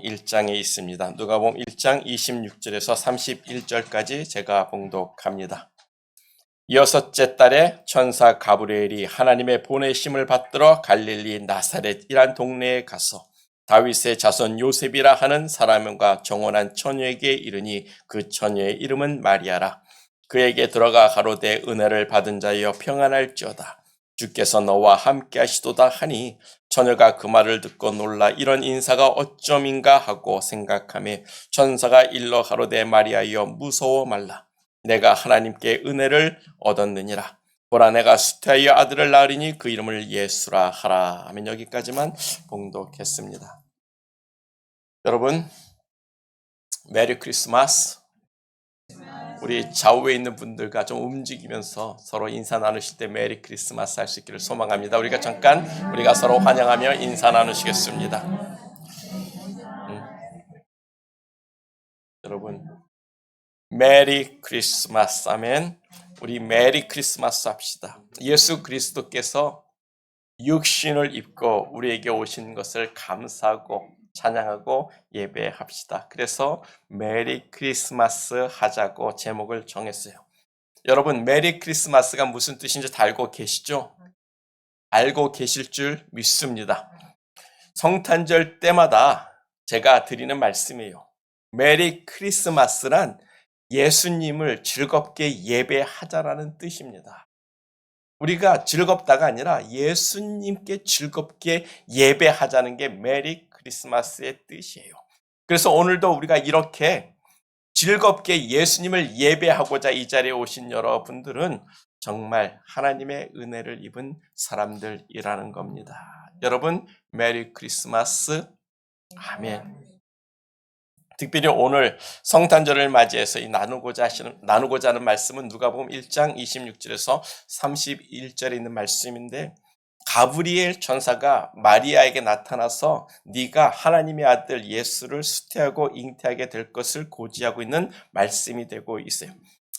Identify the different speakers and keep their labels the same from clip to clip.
Speaker 1: 1장에 있습니다. 누가복음 1장 26절에서 31절까지 제가 봉독합니다. 여섯째 달에 천사 가브리엘이 하나님의 보내심을 받들어 갈릴리 나사렛이란 동네에 가서 다윗의 자손 요셉이라 하는 사람과 정원한 처녀에게 이르니 그 처녀의 이름은 마리아라. 그에게 들어가 가로되 은혜를 받은 자여 평안할지어다. 주께서 너와 함께 하시도다 하니 처녀가 그 말을 듣고 놀라 이런 인사가 어쩜인가 하고 생각하며 천사가 일러 가로되 마리아여 무서워 말라. 내가 하나님께 은혜를 얻었느니라. 보라 내가 수태하여 아들을 낳으리니 그 이름을 예수라 하라 하면 여기까지만 봉독했습니다. 여러분 메리 크리스마스 우리 좌우에 있는 분들과 좀 움직이면서 서로 인사 나누실 때 메리 크리스마스 할 수 있기를 소망합니다. 우리가 잠깐 우리가 서로 환영하며 인사 나누시겠습니다. 음. 여러분 메리 크리스마스 아멘. 우리 메리 크리스마스 합시다. 예수 그리스도께서 육신을 입고 우리에게 오신 것을 감사하고 찬양하고 예배합시다. 그래서 메리 크리스마스 하자고 제목을 정했어요. 여러분, 메리 크리스마스가 무슨 뜻인지 다 알고 계시죠? 알고 계실 줄 믿습니다. 성탄절 때마다 제가 드리는 말씀이에요. 메리 크리스마스란 예수님을 즐겁게 예배하자라는 뜻입니다. 우리가 즐겁다가 아니라 예수님께 즐겁게 예배하자는 게 메리 크리스마스의 뜻이에요. 그래서 오늘도 우리가 이렇게 즐겁게 예수님을 예배하고자 이 자리에 오신 여러분들은 정말 하나님의 은혜를 입은 사람들이라는 겁니다. 여러분, 메리 크리스마스. 아멘. 특별히 오늘 성탄절을 맞이해서 이 나누고자 하시는 나누고자 하는 말씀은 누가복음 1장 26절에서 31절에 있는 말씀인데 가브리엘 천사가 마리아에게 나타나서 네가 하나님의 아들 예수를 수태하고 잉태하게 될 것을 고지하고 있는 말씀이 되고 있어요.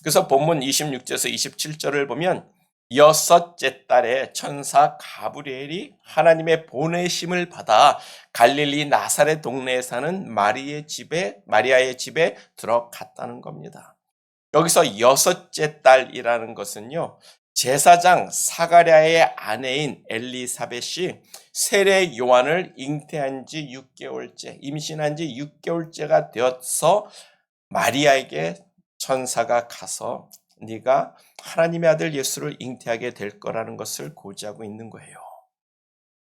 Speaker 1: 그래서 본문 26절에서 27절을 보면 여섯째 달에 천사 가브리엘이 하나님의 보내심을 받아 갈릴리 나사렛 동네에 사는 마리의 집에 마리아의 집에 들어갔다는 겁니다. 여기서 여섯째 달이라는 것은요. 제사장 사가랴의 아내인 엘리사벳이 세례 요한을 잉태한 지 6개월째, 임신한 지 6개월째가 되어서 마리아에게 천사가 가서 네가 하나님의 아들 예수를 잉태하게 될 거라는 것을 고지하고 있는 거예요.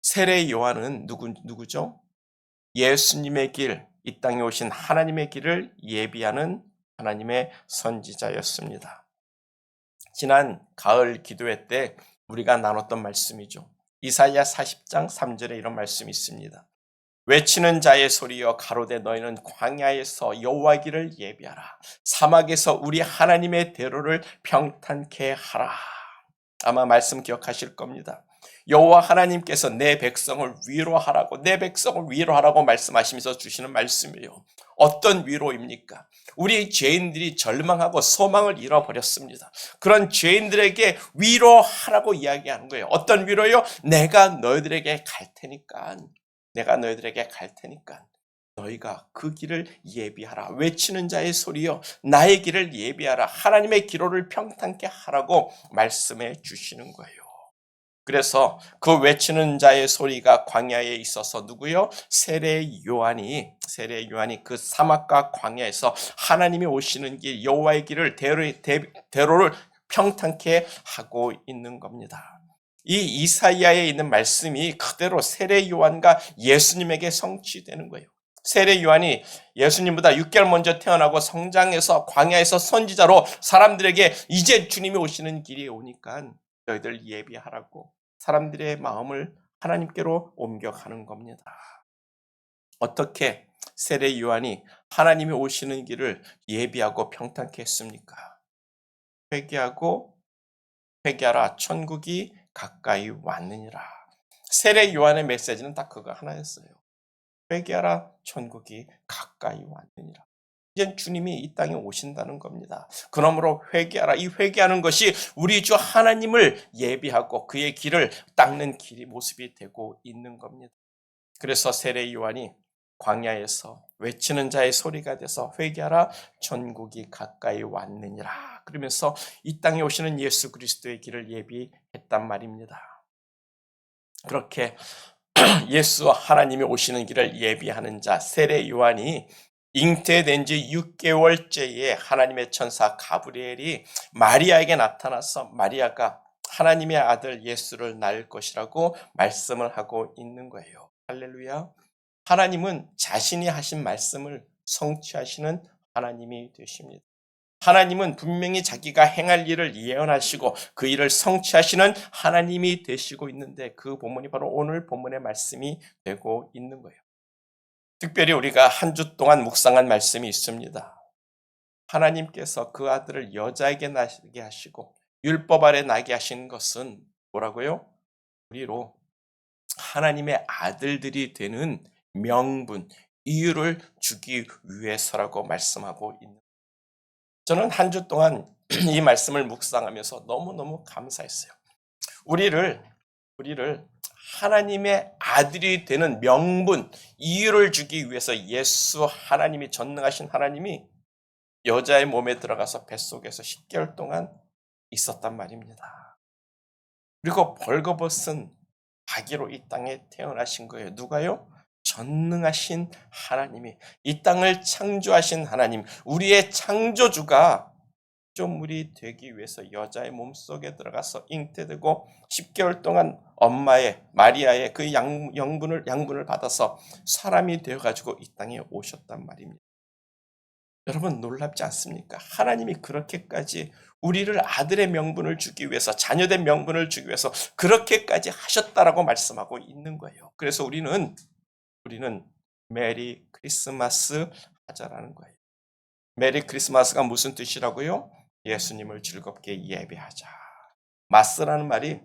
Speaker 1: 세례 요한은 누구 누구죠? 예수님의 길, 이 땅에 오신 하나님의 길을 예비하는 하나님의 선지자였습니다. 지난 가을 기도회 때 우리가 나눴던 말씀이죠. 이사야 40장 3절에 이런 말씀이 있습니다. 외치는 자의 소리여 가로되 너희는 광야에서 여호와 길을 예비하라 사막에서 우리 하나님의 대로를 평탄케 하라 아마 말씀 기억하실 겁니다 여호와 하나님께서 내 백성을 위로하라고 내 백성을 위로하라고 말씀하시면서 주시는 말씀이에요 어떤 위로입니까? 우리 죄인들이 절망하고 소망을 잃어버렸습니다. 그런 죄인들에게 위로하라고 이야기하는 거예요. 어떤 위로요? 내가 너희들에게 갈 테니까 내가 너희들에게 갈 테니까 너희가 그 길을 예비하라. 외치는 자의 소리여 나의 길을 예비하라. 하나님의 기로를 평탄케 하라고 말씀해 주시는 거예요. 그래서 그 외치는 자의 소리가 광야에 있어서 누구요? 세례 요한이 세례 요한이 그 사막과 광야에서 하나님이 오시는 길 여호와의 길을 대로, 대로를 평탄케 하고 있는 겁니다. 이 이사야에 있는 말씀이 그대로 세례 요한과 예수님에게 성취되는 거예요. 세례 요한이 예수님보다 6개월 먼저 태어나고 성장해서 광야에서 선지자로 사람들에게 이제 주님이 오시는 길이 오니까 너희들 예비하라고 사람들의 마음을 하나님께로 옮겨가는 겁니다. 어떻게 세례 요한이 하나님이 오시는 길을 예비하고 평탄케 했습니까? 회개하고 회개하라 천국이 가까이 왔느니라. 세례 요한의 메시지는 딱 그거 하나였어요. 회개하라 천국이 가까이 왔느니라. 이제 주님이 이 땅에 오신다는 겁니다. 그러므로 회개하라. 이 회개하는 것이 우리 주 하나님을 예비하고 그의 길을 닦는 길이 모습이 되고 있는 겁니다. 그래서 세례 요한이 광야에서 외치는 자의 소리가 돼서 회개하라 천국이 가까이 왔느니라 그러면서 이 땅에 오시는 예수 그리스도의 길을 예비했단 말입니다. 그렇게 예수 하나님이 오시는 길을 예비하는 자 세례 요한이 잉태된 지 6개월째에 하나님의 천사 가브리엘이 마리아에게 나타나서 마리아가 하나님의 아들 예수를 낳을 것이라고 말씀을 하고 있는 거예요. 할렐루야. 하나님은 자신이 하신 말씀을 성취하시는 하나님이 되십니다. 하나님은 분명히 자기가 행할 일을 예언하시고 그 일을 성취하시는 하나님이 되시고 있는데 그 본문이 바로 오늘 본문의 말씀이 되고 있는 거예요. 특별히 우리가 한 주 동안 묵상한 말씀이 있습니다. 하나님께서 그 아들을 여자에게 나게 하시고 율법 아래 나게 하신 것은 뭐라고요? 우리로 하나님의 아들들이 되는 명분, 이유를 주기 위해서라고 말씀하고 있는 저는 한 주 동안 이 말씀을 묵상하면서 너무너무 감사했어요. 우리를 우리를 하나님의 아들이 되는 명분, 이유를 주기 위해서 예수 하나님이 전능하신 하나님이 여자의 몸에 들어가서 뱃속에서 10개월 동안 있었단 말입니다. 그리고 벌거벗은 아기로 이 땅에 태어나신 거예요. 누가요? 전능하신 하나님이 이 땅을 창조하신 하나님, 우리의 창조주가 피조물이 되기 위해서 여자의 몸속에 들어가서 잉태되고 10개월 동안 엄마의 마리아의 그 양, 영분을 양분을 받아서 사람이 되어 가지고 이 땅에 오셨단 말입니다. 여러분 놀랍지 않습니까? 하나님이 그렇게까지 우리를 아들의 명분을 주기 위해서 자녀된 명분을 주기 위해서 그렇게까지 하셨다라고 말씀하고 있는 거예요. 그래서 우리는 우리는 메리 크리스마스 하자라는 거예요. 메리 크리스마스가 무슨 뜻이라고요? 예수님을 즐겁게 예배하자. 마스라는 말이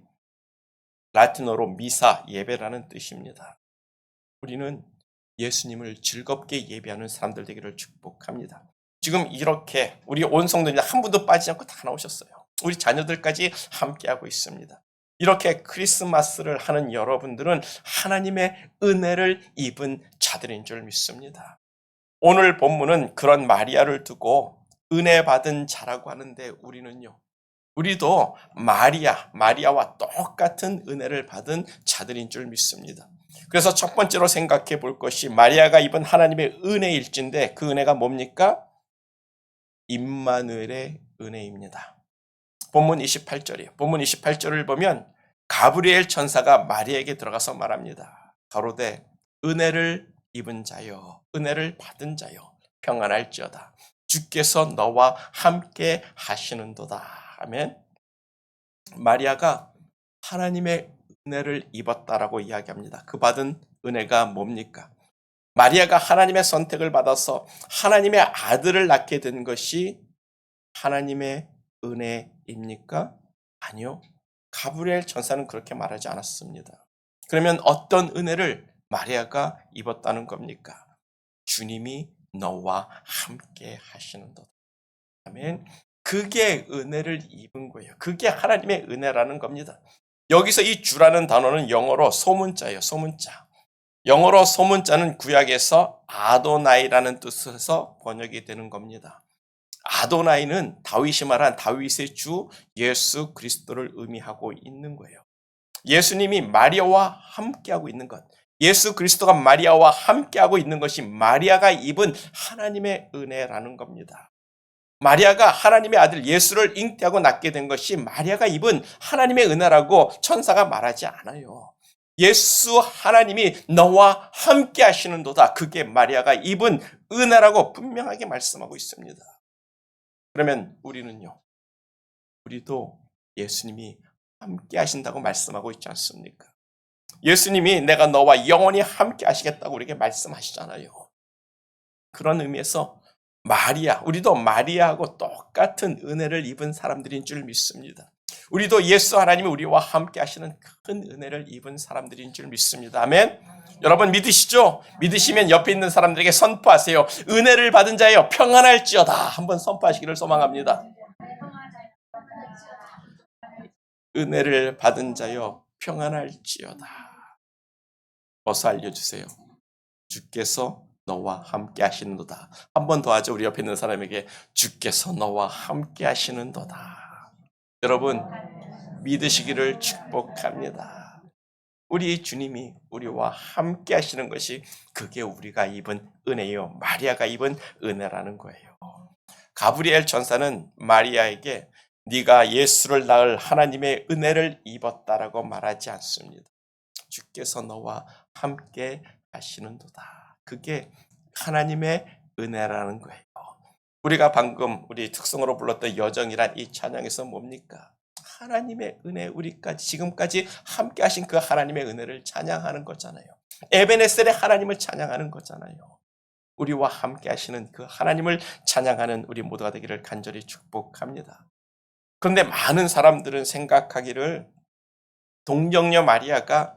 Speaker 1: 라틴어로 미사, 예배라는 뜻입니다. 우리는 예수님을 즐겁게 예배하는 사람들 되기를 축복합니다. 지금 이렇게 우리 온 성도님 한 분도 빠지지 않고 다 나오셨어요. 우리 자녀들까지 함께하고 있습니다. 이렇게 크리스마스를 하는 여러분들은 하나님의 은혜를 입은 자들인 줄 믿습니다. 오늘 본문은 그런 마리아를 두고 은혜 받은 자라고 하는데 우리는요. 우리도 마리아, 마리아와 똑같은 은혜를 받은 자들인 줄 믿습니다. 그래서 첫 번째로 생각해 볼 것이 마리아가 입은 하나님의 은혜일진데 그 은혜가 뭡니까? 임마누엘의 은혜입니다. 본문 28절이에요. 본문 28절을 보면 가브리엘 천사가 마리아에게 들어가서 말합니다. 가로되 은혜를 입은 자여, 은혜를 받은 자여, 평안할지어다. 주께서 너와 함께 하시는도다. 아멘. 마리아가 하나님의 은혜를 입었다라고 이야기합니다. 그 받은 은혜가 뭡니까? 마리아가 하나님의 선택을 받아서 하나님의 아들을 낳게 된 것이 하나님의 은혜입니까? 아니요. 가브리엘 천사는 그렇게 말하지 않았습니다. 그러면 어떤 은혜를 마리아가 입었다는 겁니까? 주님이 너와 함께 하시는도다. 아멘. 그게 은혜를 입은 거예요. 그게 하나님의 은혜라는 겁니다. 여기서 이 주라는 단어는 영어로 소문자예요. 소문자. 영어로 소문자는 구약에서 아도나이라는 뜻에서 번역이 되는 겁니다. 아도나이는 다윗이 말한 다윗의 주 예수 그리스도를 의미하고 있는 거예요. 예수님이 마리아와 함께하고 있는 것. 예수 그리스도가 마리아와 함께하고 있는 것이 마리아가 입은 하나님의 은혜라는 겁니다. 마리아가 하나님의 아들 예수를 잉태하고 낳게 된 것이 마리아가 입은 하나님의 은혜라고 천사가 말하지 않아요. 예수 하나님이 너와 함께 하시는도다. 그게 마리아가 입은 은혜라고 분명하게 말씀하고 있습니다. 그러면 우리는요. 우리도 예수님이 함께 하신다고 말씀하고 있지 않습니까? 예수님이 내가 너와 영원히 함께 하시겠다고 우리에게 말씀하시잖아요. 그런 의미에서 마리아, 우리도 마리아하고 똑같은 은혜를 입은 사람들인 줄 믿습니다. 우리도 예수 하나님이 우리와 함께 하시는 큰 은혜를 입은 사람들인 줄 믿습니다. 아멘. 여러분 믿으시죠? 믿으시면 옆에 있는 사람들에게 선포하세요. 은혜를 받은 자여 평안할지어다. 한번 선포하시기를 소망합니다. 은혜를 받은 자여 평안할지어다. 어서 알려주세요. 주께서 너와 함께 하시는도다. 한 번 더 하죠. 우리 옆에 있는 사람에게 주께서 너와 함께 하시는도다. 여러분 믿으시기를 축복합니다. 우리 주님이 우리와 함께 하시는 것이 그게 우리가 입은 은혜요. 마리아가 입은 은혜라는 거예요. 가브리엘 전사는 마리아에게 네가 예수를 낳을 하나님의 은혜를 입었다라고 말하지 않습니다. 주께서 너와 함께 하시는도다. 그게 하나님의 은혜라는 거예요. 우리가 방금 우리 특성으로 불렀던 여정이란 이 찬양에서 뭡니까? 하나님의 은혜 우리까지 지금까지 함께 하신 그 하나님의 은혜를 찬양하는 거잖아요. 에베네셀의 하나님을 찬양하는 거잖아요. 우리와 함께 하시는 그 하나님을 찬양하는 우리 모두가 되기를 간절히 축복합니다. 그런데 많은 사람들은 생각하기를 동정녀 마리아가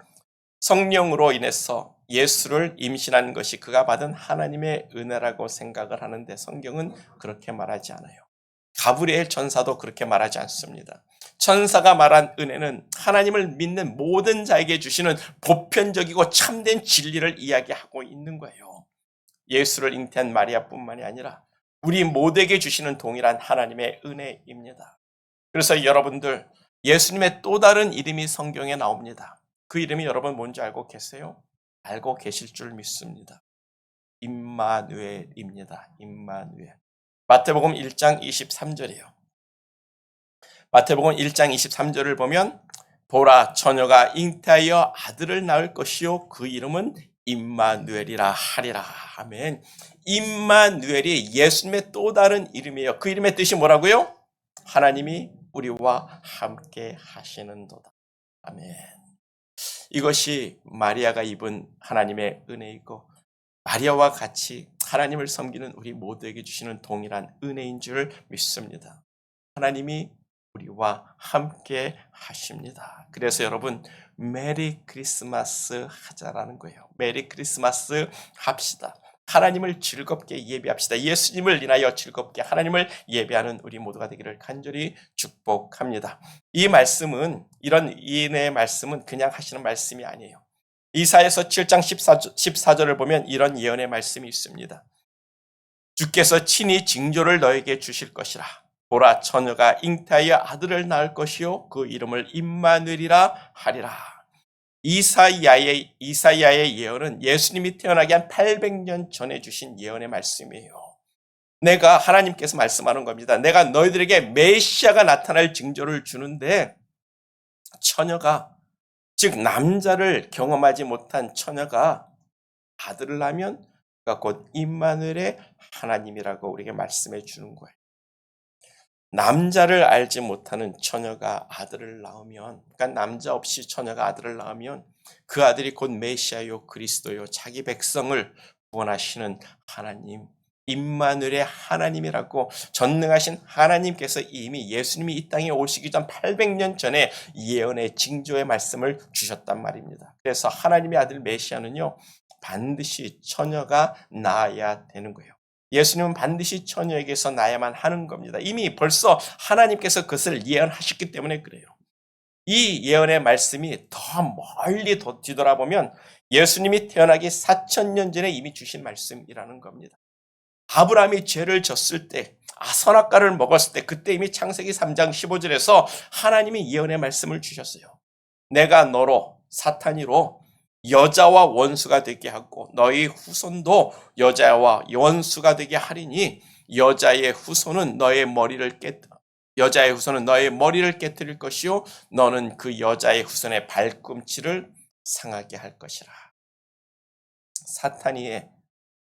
Speaker 1: 성령으로 인해서 예수를 임신한 것이 그가 받은 하나님의 은혜라고 생각을 하는데 성경은 그렇게 말하지 않아요. 가브리엘 천사도 그렇게 말하지 않습니다. 천사가 말한 은혜는 하나님을 믿는 모든 자에게 주시는 보편적이고 참된 진리를 이야기하고 있는 거예요. 예수를 잉태한 마리아뿐만이 아니라 우리 모두에게 주시는 동일한 하나님의 은혜입니다. 그래서 여러분들 예수님의 또 다른 이름이 성경에 나옵니다. 그 이름이 여러분 뭔지 알고 계세요? 알고 계실 줄 믿습니다. 임마누엘입니다. 임마누엘. 마태복음 1장 23절이에요. 마태복음 1장 23절을 보면 보라 처녀가 잉태하여 아들을 낳을 것이요 그 이름은 임마누엘이라 하리라. 아멘. 임마누엘이 예수님의 또 다른 이름이에요. 그 이름의 뜻이 뭐라고요? 하나님이 우리와 함께 하시는도다. 아멘. 이것이 마리아가 입은 하나님의 은혜이고 마리아와 같이 하나님을 섬기는 우리 모두에게 주시는 동일한 은혜인 줄 믿습니다. 하나님이 우리와 함께 하십니다. 그래서 여러분 메리 크리스마스 하자라는 거예요. 메리 크리스마스 합시다. 하나님을 즐겁게 예배합시다. 예수님을 인하여 즐겁게 하나님을 예배하는 우리 모두가 되기를 간절히 축복합니다. 이 말씀은 이런 이은혜의 말씀은 그냥 하시는 말씀이 아니에요. 이사에서 7장 14절, 14절 을 보면 이런 예언의 말씀이 있습니다. 주께서 친히 징조를 너에게 주실 것이라. 보라 처녀가 잉태하여 아들을 낳을 것이요 그 이름을 임마누엘이라 하리라. 이사야의 이사야의 예언은 예수님이 태어나기 한 800년 전에 주신 예언의 말씀이에요. 내가 하나님께서 말씀하는 겁니다. 내가 너희들에게 메시아가 나타날 징조를 주는데 처녀가 즉 남자를 경험하지 못한 처녀가 아들을 낳으면 곧 임마누엘의 하나님이라고 우리에게 말씀해 주는 거예요. 남자를 알지 못하는 처녀가 아들을 낳으면, 그러니까 남자 없이 처녀가 아들을 낳으면 그 아들이 곧 메시아요 그리스도요 자기 백성을 구원하시는 하나님, 임마누엘의 하나님이라고 전능하신 하나님께서 이미 예수님이 이 땅에 오시기 전 800년 전에 예언의 징조의 말씀을 주셨단 말입니다. 그래서 하나님의 아들 메시아는요 반드시 처녀가 낳아야 되는 거예요. 예수님은 반드시 처녀에게서 나야만 하는 겁니다. 이미 벌써 하나님께서 그것을 예언하셨기 때문에 그래요. 이 예언의 말씀이 더 멀리 뒤돌아보면 예수님이 태어나기 4천년 전에 이미 주신 말씀이라는 겁니다. 아브라함이 죄를 졌을 때, 아, 선악과를 먹었을 때, 그때 이미 창세기 3장 15절에서 하나님이 예언의 말씀을 주셨어요. 내가 너로, 사탄이로 여자와 원수가 되게 하고 너희 후손도 여자와 원수가 되게 하리니 여자의 후손은 너의 머리를 깨 여자의 후손은 너의 머리를 깨뜨릴 것이요 너는 그 여자의 후손의 발꿈치를 상하게 할 것이라. 사탄이의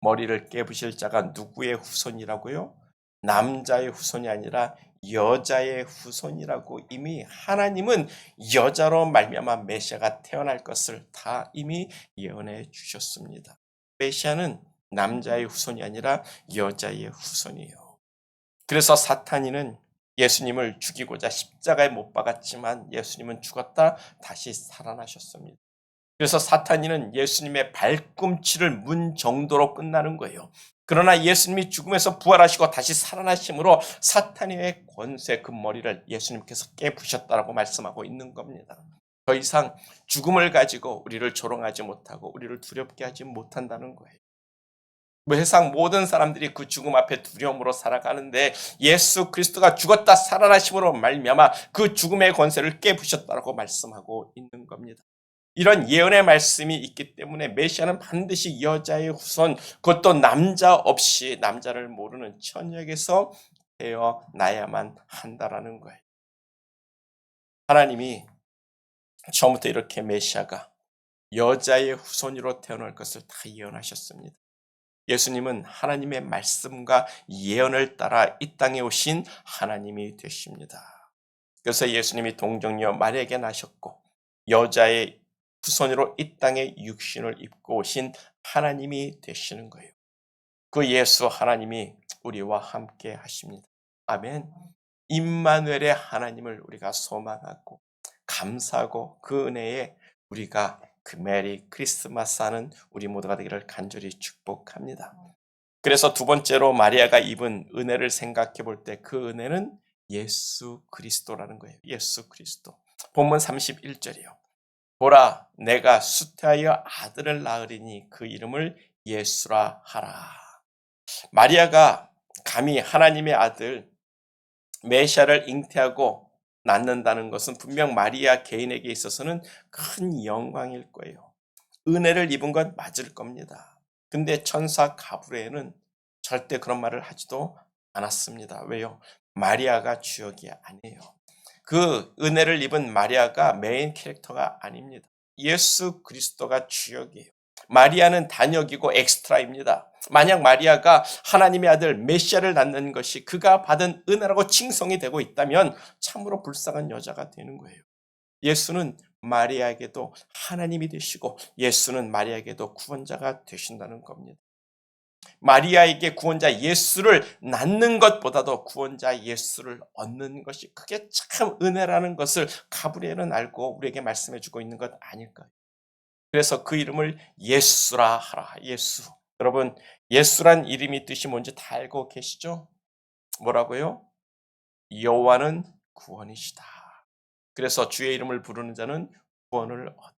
Speaker 1: 머리를 깨부실 자가 누구의 후손이라고요? 남자의 후손이 아니라 여자의 후손이라고 이미 하나님은 여자로 말미암아 메시아가 태어날 것을 다 이미 예언해 주셨습니다. 메시아는 남자의 후손이 아니라 여자의 후손이에요. 그래서 사탄이는 예수님을 죽이고자 십자가에 못 박았지만 예수님은 죽었다 다시 살아나셨습니다. 그래서 사탄이는 예수님의 발꿈치를 문 정도로 끝나는 거예요. 그러나 예수님이 죽음에서 부활하시고 다시 살아나심으로 사탄의 권세 그 머리를 예수님께서 깨부셨다라고 말씀하고 있는 겁니다. 더 이상 죽음을 가지고 우리를 조롱하지 못하고 우리를 두렵게 하지 못한다는 거예요. 뭐 세상 모든 사람들이 그 죽음 앞에 두려움으로 살아가는데 예수 그리스도가 죽었다 살아나심으로 말미암아 그 죽음의 권세를 깨부셨다고 말씀하고 있는 겁니다. 이런 예언의 말씀이 있기 때문에 메시아는 반드시 여자의 후손, 그것도 남자 없이 남자를 모르는 천역에서 태어나야만 한다라는 거예요. 하나님이 처음부터 이렇게 메시아가 여자의 후손으로 태어날 것을 다 예언하셨습니다. 예수님은 하나님의 말씀과 예언을 따라 이 땅에 오신 하나님이 되십니다. 그래서 예수님이 동정녀 마리에게 나셨고 여자의 후손으로 이 땅에 육신을 입고 오신 하나님이 되시는 거예요. 그 예수 하나님이 우리와 함께 하십니다. 아멘. 임마누엘의 하나님을 우리가 소망하고 감사하고 그 은혜에 우리가 그 메리 크리스마스 하는 우리 모두가 되기를 간절히 축복합니다. 그래서 두 번째로 마리아가 입은 은혜를 생각해 볼 때 그 은혜는 예수 그리스도라는 거예요. 예수 그리스도. 본문 31절이요. 보라, 내가 수태하여 아들을 낳으리니 그 이름을 예수라 하라. 마리아가 감히 하나님의 아들 메시아를 잉태하고 낳는다는 것은 분명 마리아 개인에게 있어서는 큰 영광일 거예요. 은혜를 입은 건 맞을 겁니다. 근데 천사 가브리엘은 절대 그런 말을 하지도 않았습니다. 왜요? 마리아가 주역이 아니에요. 그 은혜를 입은 마리아가 메인 캐릭터가 아닙니다. 예수 그리스도가 주역이에요. 마리아는 단역이고 엑스트라입니다. 만약 마리아가 하나님의 아들 메시아를 낳는 것이 그가 받은 은혜라고 칭송이 되고 있다면 참으로 불쌍한 여자가 되는 거예요. 예수는 마리아에게도 하나님이 되시고 예수는 마리아에게도 구원자가 되신다는 겁니다. 마리아에게 구원자 예수를 낳는 것보다도 구원자 예수를 얻는 것이 그게 참 은혜라는 것을 가브리엘은 알고 우리에게 말씀해 주고 있는 것 아닐까요? 그래서 그 이름을 예수라 하라. 예수. 여러분, 예수란 이름이 뜻이 뭔지 다 알고 계시죠? 뭐라고요? 여호와는 구원이시다. 그래서 주의 이름을 부르는 자는 구원을 얻.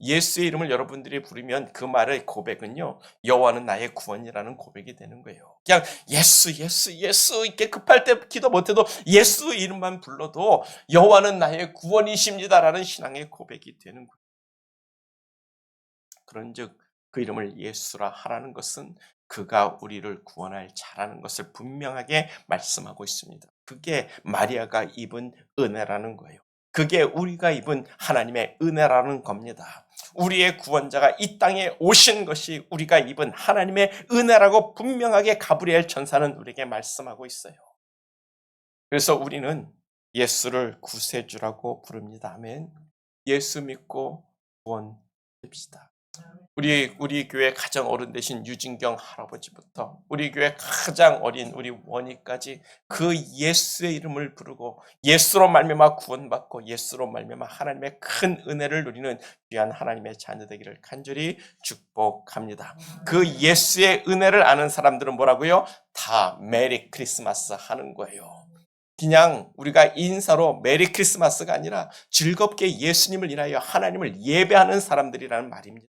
Speaker 1: 예수의 이름을 여러분들이 부르면 그 말의 고백은요. 여호와는 나의 구원이라는 고백이 되는 거예요. 그냥 예수 예수 예수 이렇게 급할 때 기도 못해도 예수 이름만 불러도 여호와는 나의 구원이십니다라는 신앙의 고백이 되는 거예요. 그런즉 그 이름을 예수라 하라는 것은 그가 우리를 구원할 자라는 것을 분명하게 말씀하고 있습니다. 그게 마리아가 입은 은혜라는 거예요. 그게 우리가 입은 하나님의 은혜라는 겁니다. 우리의 구원자가 이 땅에 오신 것이 우리가 입은 하나님의 은혜라고 분명하게 가브리엘 천사는 우리에게 말씀하고 있어요. 그래서 우리는 예수를 구세주라고 부릅니다. 아멘. 예수 믿고 구원 됩시다. 우리 우리 교회 가장 어른 되신 유진경 할아버지부터 우리 교회 가장 어린 우리 원희까지 그 예수의 이름을 부르고 예수로 말미암아 구원받고 예수로 말미암아 하나님의 큰 은혜를 누리는 귀한 하나님의 자녀 되기를 간절히 축복합니다. 그 예수의 은혜를 아는 사람들은 뭐라고요? 다 메리 크리스마스 하는 거예요. 그냥 우리가 인사로 메리 크리스마스가 아니라 즐겁게 예수님을 인하여 하나님을 예배하는 사람들이라는 말입니다.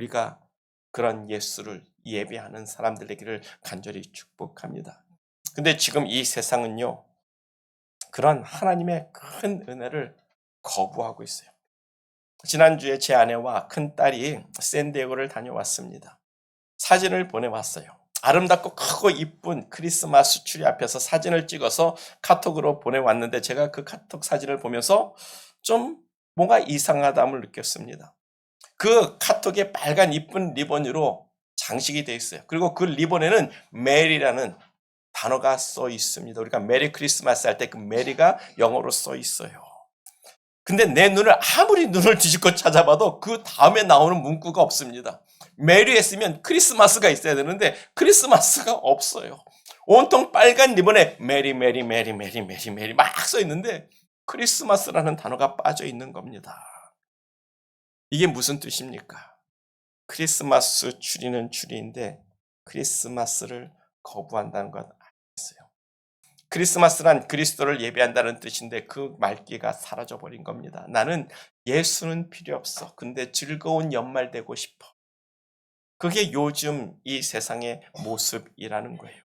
Speaker 1: 우리가 그런 예수를 예배하는 사람들 되기를 간절히 축복합니다. 근데 지금 이 세상은요, 그런 하나님의 큰 은혜를 거부하고 있어요. 지난주에 제 아내와 큰 딸이 샌디에고를 다녀왔습니다. 사진을 보내왔어요. 아름답고 크고 이쁜 크리스마스 추리 앞에서 사진을 찍어서 카톡으로 보내왔는데 제가 그 카톡 사진을 보면서 좀 뭔가 이상하다함을 느꼈습니다. 그 카톡에 빨간 이쁜 리본으로 장식이 되어 있어요. 그리고 그 리본에는 메리라는 단어가 써 있습니다. 우리가 메리 크리스마스 할 때 그 메리가 영어로 써 있어요. 근데 내 눈을 아무리 눈을 뒤집고 찾아봐도 그 다음에 나오는 문구가 없습니다. 메리 했으면 크리스마스가 있어야 되는데 크리스마스가 없어요. 온통 빨간 리본에 메리 메리 메리 메리 메리 메리 막 써 있는데 크리스마스라는 단어가 빠져 있는 겁니다. 이게 무슨 뜻입니까? 크리스마스 추리는 추리인데 크리스마스를 거부한다는 것 아니겠어요? 크리스마스란 그리스도를 예배한다는 뜻인데 그 말귀가 사라져 버린 겁니다. 나는 예수는 필요 없어. 근데 즐거운 연말 되고 싶어. 그게 요즘 이 세상의 모습이라는 거예요.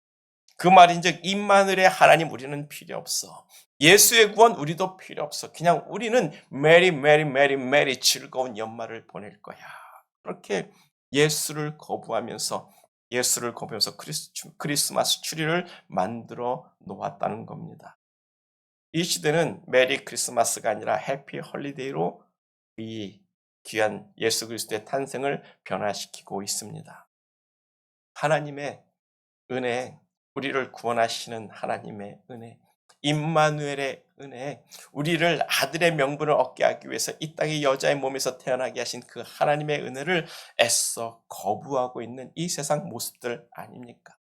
Speaker 1: 그 말인즉 임마누엘의 하나님 우리는 필요 없어. 예수의 구원 우리도 필요 없어. 그냥 우리는 메리 메리 메리 메리 즐거운 연말을 보낼 거야. 그렇게 예수를 거부하면서 예수를 크리스, 크리스마스 추리를 만들어 놓았다는 겁니다. 이 시대는 메리 크리스마스가 아니라 해피 헐리데이로 이 귀한 예수 그리스도의 탄생을 변화시키고 있습니다. 하나님의 은혜, 우리를 구원하시는 하나님의 은혜, 임마누엘의 은혜, 우리를 아들의 명분을 얻게 하기 위해서 이 땅의 여자의 몸에서 태어나게 하신 그 하나님의 은혜를 애써 거부하고 있는 이 세상 모습들 아닙니까?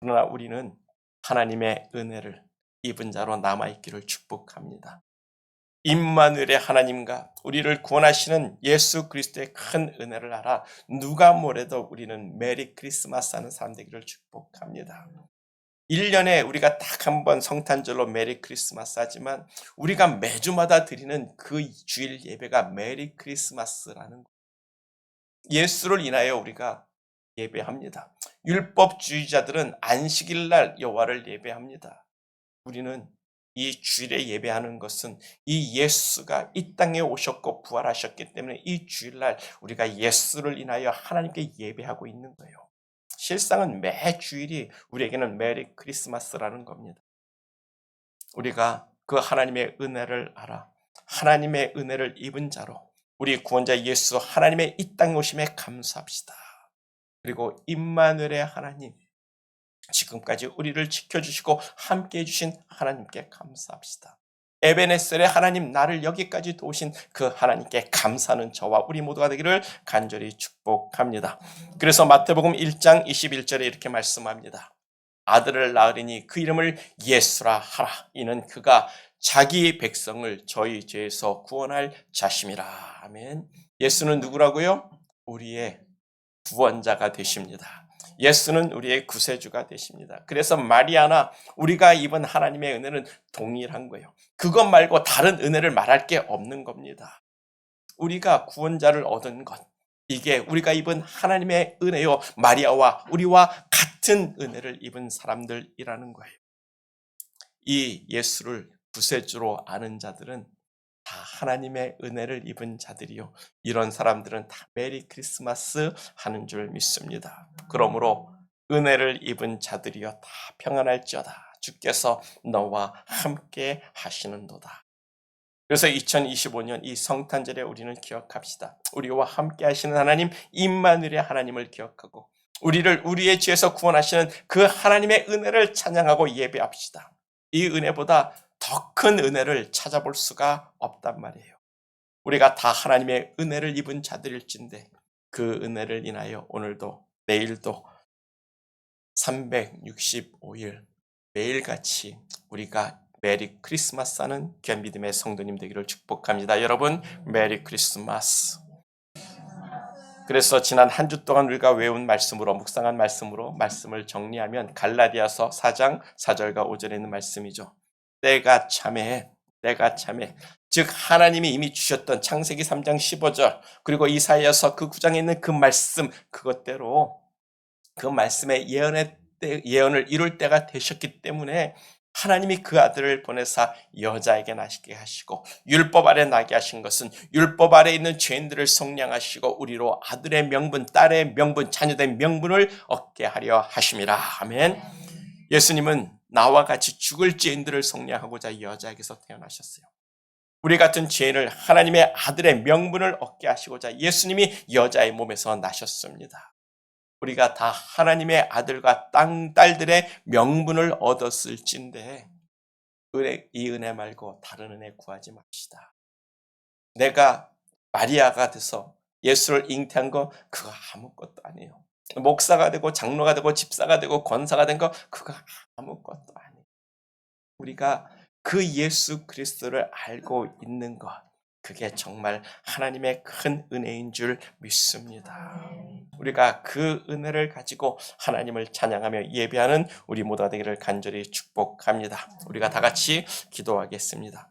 Speaker 1: 그러나 우리는 하나님의 은혜를 입은 자로 남아 있기를 축복합니다. 임마누엘의 하나님과 우리를 구원하시는 예수 그리스도의 큰 은혜를 알아 누가 뭐래도 우리는 메리 크리스마스 하는 사람 되기를 축복합니다. 1년에 우리가 딱 한 번 성탄절로 메리 크리스마스 하지만 우리가 매주마다 드리는 그 주일 예배가 메리 크리스마스라는 예수를 인하여 우리가 예배합니다. 율법주의자들은 안식일 날 여호와를 예배합니다. 우리는 이 주일에 예배하는 것은 이 예수가 이 땅에 오셨고 부활하셨기 때문에 이 주일날 우리가 예수를 인하여 하나님께 예배하고 있는 거예요. 실상은 매 주일이 우리에게는 메리 크리스마스라는 겁니다. 우리가 그 하나님의 은혜를 알아 하나님의 은혜를 입은 자로 우리 구원자 예수 하나님의 이 땅에 오심에 감사합시다. 그리고 임마누엘의 하나님 지금까지 우리를 지켜주시고 함께 해 주신 하나님께 감사합시다. 에베네셀의 하나님 나를 여기까지 도우신 그 하나님께 감사하는 저와 우리 모두가 되기를 간절히 축복합니다. 그래서 마태복음 1장 21절에 이렇게 말씀합니다. 아들을 낳으리니 그 이름을 예수라 하라. 이는 그가 자기 백성을 저희 죄에서 구원할 자심이라. 아멘. 예수는 누구라고요? 우리의 구원자가 되십니다. 예수는 우리의 구세주가 되십니다. 그래서 마리아나 우리가 입은 하나님의 은혜는 동일한 거예요. 그것 말고 다른 은혜를 말할 게 없는 겁니다. 우리가 구원자를 얻은 것, 이게 우리가 입은 하나님의 은혜요. 마리아와 우리와 같은 은혜를 입은 사람들이라는 거예요. 이 예수를 구세주로 아는 자들은 다 하나님의 은혜를 입은 자들이요. 이런 사람들은 다 메리 크리스마스 하는 줄 믿습니다. 그러므로 은혜를 입은 자들이여 다 평안할지어다. 주께서 너와 함께 하시는도다. 그래서 2025년 이 성탄절에 우리는 기억합시다. 우리와 함께 하시는 하나님 임마누엘의 하나님을 기억하고 우리를 우리의 죄에서 구원하시는 그 하나님의 은혜를 찬양하고 예배합시다. 이 은혜보다 더 큰 은혜를 찾아볼 수가 없단 말이에요. 우리가 다 하나님의 은혜를 입은 자들일진데 그 은혜를 인하여 오늘도 내일도 365일 매일같이 우리가 메리 크리스마스 하는 믿음의 성도님 되기를 축복합니다. 여러분 메리 크리스마스 그래서 지난 한 주 동안 우리가 외운 말씀으로 묵상한 말씀으로 말씀을 정리하면 갈라디아서 4장 4절과 5절에 있는 말씀이죠. 때가 참해 때가 참해 즉 하나님이 이미 주셨던 창세기 3장 15절 그리고 이사야서 그 9장에 있는 그 말씀 그것대로 그 말씀의 예언의 때, 예언을 이룰 때가 되셨기 때문에 하나님이 그 아들을 보내사 여자에게 나시게 하시고 율법 아래 나게 하신 것은 율법 아래 있는 죄인들을 성량하시고 우리로 아들의 명분, 딸의 명분, 자녀된 명분을 얻게 하려 하심이라. 아멘. 예수님은 나와 같이 죽을 죄인들을 성량하고자 여자에게서 태어나셨어요. 우리 같은 죄인을 하나님의 아들의 명분을 얻게 하시고자 예수님이 여자의 몸에서 나셨습니다. 우리가 다 하나님의 아들과 땅 딸들의 명분을 얻었을진데 은혜, 이 은혜 말고 다른 은혜 구하지 맙시다. 내가 마리아가 돼서 예수를 잉태한 거 그거 아무것도 아니에요. 목사가 되고 장로가 되고 집사가 되고 권사가 된 거 그거 아무것도 아니에요. 우리가 그 예수 그리스도를 알고 있는 것 그게 정말 하나님의 큰 은혜인 줄 믿습니다. 우리가 그 은혜를 가지고 하나님을 찬양하며 예배하는 우리 모두가 되기를 간절히 축복합니다. 우리가 다 같이 기도하겠습니다.